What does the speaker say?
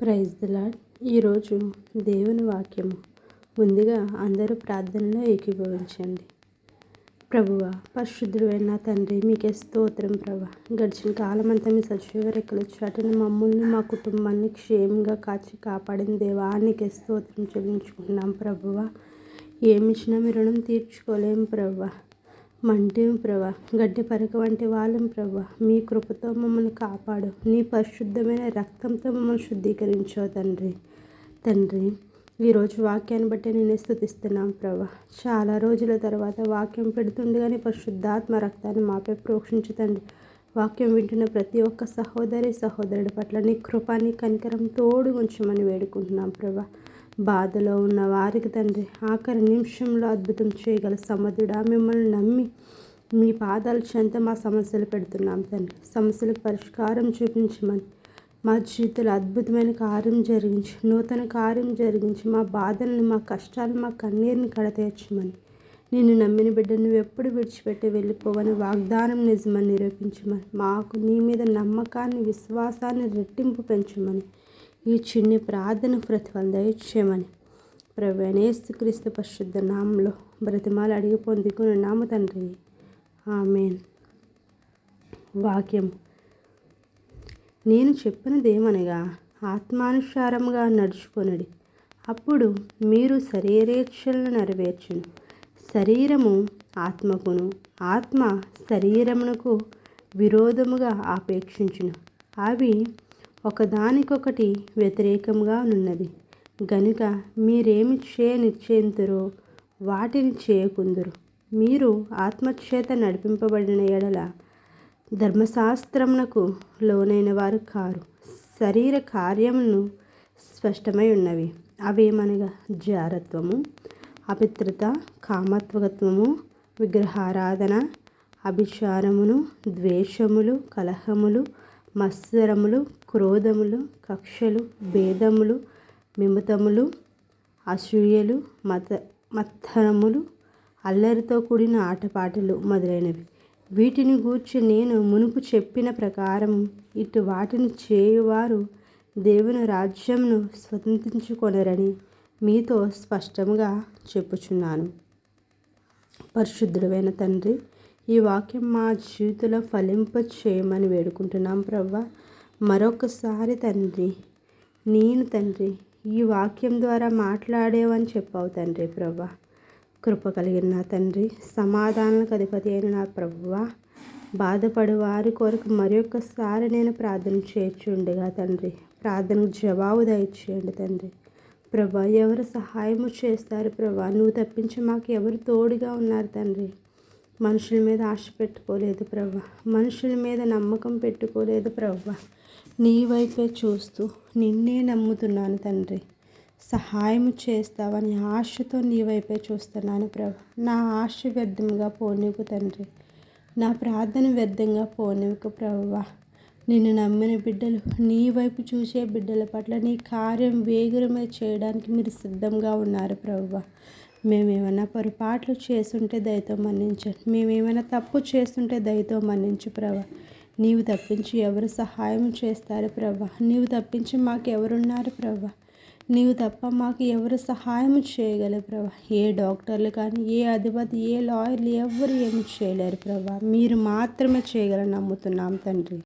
Praise the ఈరోజు దేవుని వాక్యము ముందుగా అందరూ ప్రార్థనలో ఏకీభవించండి. ప్రభువ పరిశుద్ధుడైన తండ్రి మీకే స్తోత్రం ప్రభ. గడిచిన కాలమంతా మీ సజీవ రెక్కలు చాటిన మమ్మల్ని మా కుటుంబాన్ని క్షేమంగా కాచి కాపాడిన దేవానికి స్తోత్రం చెల్లించుకున్నాం ప్రభువ. ఏమిచ్చినా మీ రుణం తీర్చుకోలేం ప్రభా. మంటిం ప్రభా గడ్డి పరక వంటి వాళ్ళం ప్రభా మీ కృపతో మమ్మల్ని కాపాడు. నీ పరిశుద్ధమైన రక్తంతో మమ్మల్ని శుద్ధీకరించో తండ్రి. తండ్రి ఈరోజు వాక్యాన్ని బట్టి నేను స్థుతిస్తున్నాం ప్రభా. చాలా రోజుల తర్వాత వాక్యం పెడుతుండగానే పరిశుద్ధాత్మ రక్తాన్ని మాపై ప్రోక్షించుతండి వాక్యం వింటున్న ప్రతి ఒక్క సహోదరి సహోదరుడి పట్ల నీ కృపాని కనికరం తోడు ఉంచమని వేడుకుంటున్నాం ప్రభా. బాధలో ఉన్న వారికి తండ్రి ఆఖరి నిమిషంలో అద్భుతం చేయగల సమర్థుడా మిమ్మల్ని నమ్మి మీ పాదాలు చెంత మా సమస్యలు పెడుతున్నాం తండ్రి. సమస్యలకు పరిష్కారం చూపించమని మా జీవితంలో అద్భుతమైన కార్యం జరిగించి నూతన కార్యం జరిగించి మా బాధల్ని మా కష్టాలు మా కన్నీరుని కడతీర్చమని నిన్ను నమ్మిన బిడ్డ నువ్వు ఎప్పుడు విడిచిపెట్టి వెళ్ళిపోవని వాగ్దానం నిజమని నిరూపించమని. మాకు నీ మీద నమ్మకాన్ని విశ్వాసాన్ని రెట్టింపు పెంచమని. ఈ చిన్ని ప్రార్థన ప్రతిఫలం దయచేయమని. ప్రవేణేస్తు క్రీస్తు పరిశుద్ధ నామంలో బ్రతిమాలు అడిగి పొందుకుని నామ తండ్రి. ఆమెన్. వాక్యం నేను చెప్పినదేమనగా ఆత్మానుసారంగా నడుచుకొనడి. అప్పుడు మీరు శరీరేచ్ఛలను నెరవేర్చును. శరీరము ఆత్మకును ఆత్మ శరీరమునకు విరోధముగా ఆపేక్షించును. అవి ఒకదానికొకటి వ్యతిరేకంగా ఉన్నది గనుక మీరేమి చేయనిచ్చేంతురో వాటిని చేయకుందురు మీరు ఆత్మచేత నడిపింపబడిన ఎడల ధర్మశాస్త్రమునకు లోనైన వారు కారు. శరీర కార్యమును స్పష్టమై ఉన్నవి. అవేమనగా? జారత్వము అపిత్రత కామత్వత్వము విగ్రహారాధన అభిచారమును ద్వేషములు కలహములు మత్సరములు క్రోధములు కక్షలు భేదములు మిమతములు అసూయలు మత మత్తరములు అల్లరితో కూడిన ఆటపాటలు మొదలైనవి. వీటిని గూర్చి నేను మునుపు చెప్పిన ప్రకారం ఇటు వాటిని చేయువారు దేవుని రాజ్యంను స్వతంత్రించుకొనరని మీతో స్పష్టంగా చెప్పుచున్నాను. పరిశుద్ధుడైన తండ్రి ఈ వాక్యం మా జీవితంలో ఫలింప చేయమని వేడుకుంటున్నాం ప్రవ్వా. మరొకసారి తండ్రి నేను తండ్రి ఈ వాక్యం ద్వారా మాట్లాడేవని చెప్పావు తండ్రి ప్రవ్వా. కృప కలిగిన నా తండ్రి సమాధానాలకు అధిపతి అయిన నా ప్రభువ బాధపడి వారి కొరకు మరొకసారి నేను ప్రార్థన చేయొచ్చుండగా తండ్రి. ప్రార్థనకు జవాబు దయచేయండి తండ్రి. ప్రభా ఎవరు సహాయము చేస్తారు ప్రభా నువ్వు తప్పించి మాకు ఎవరు తోడుగా ఉన్నారు తండ్రి? మనుషుల మీద ఆశ పెట్టుకోలేదు ప్రవ్వ. మనుషుల మీద నమ్మకం పెట్టుకోలేదు ప్రవ్వ. నీ వైపే చూస్తూ నిన్నే నమ్ముతున్నాను తండ్రి. సహాయం చేస్తావని ఆశతో నీ వైపే చూస్తున్నాను ప్రభ నా ఆశ వ్యర్థంగా పోనివ్వు తండ్రి. నా ప్రార్థన వ్యర్థంగా పోనివ్వకు ప్రభువా నిన్ను నమ్మిన బిడ్డలు నీ వైపు చూసే బిడ్డల పట్ల నీ కార్యం వేగురమే చేయడానికి మీరు సిద్ధంగా ఉన్నారు ప్రవ్వ మేమేమైనా పొరపాట్లు చేస్తుంటే దయతో మన్నించండి మేమేమైనా తప్పు చేస్తుంటే దయతో మన్నించు ప్రభా. నీవు తప్పించి ఎవరు సహాయం చేస్తారు ప్రభా? నీవు తప్పించి మాకు ఎవరున్నారు ప్రభా? నీవు తప్ప మాకు ఎవరు సహాయం చేయగలరు ప్రభా? ఏ డాక్టర్లు కానీ ఏ అధిపతి ఏ లాయర్లు ఎవరు ఏమి చేయలేరు ప్రభా? మీరు మాత్రమే చేయగలని నమ్ముతున్నాం తండ్రి.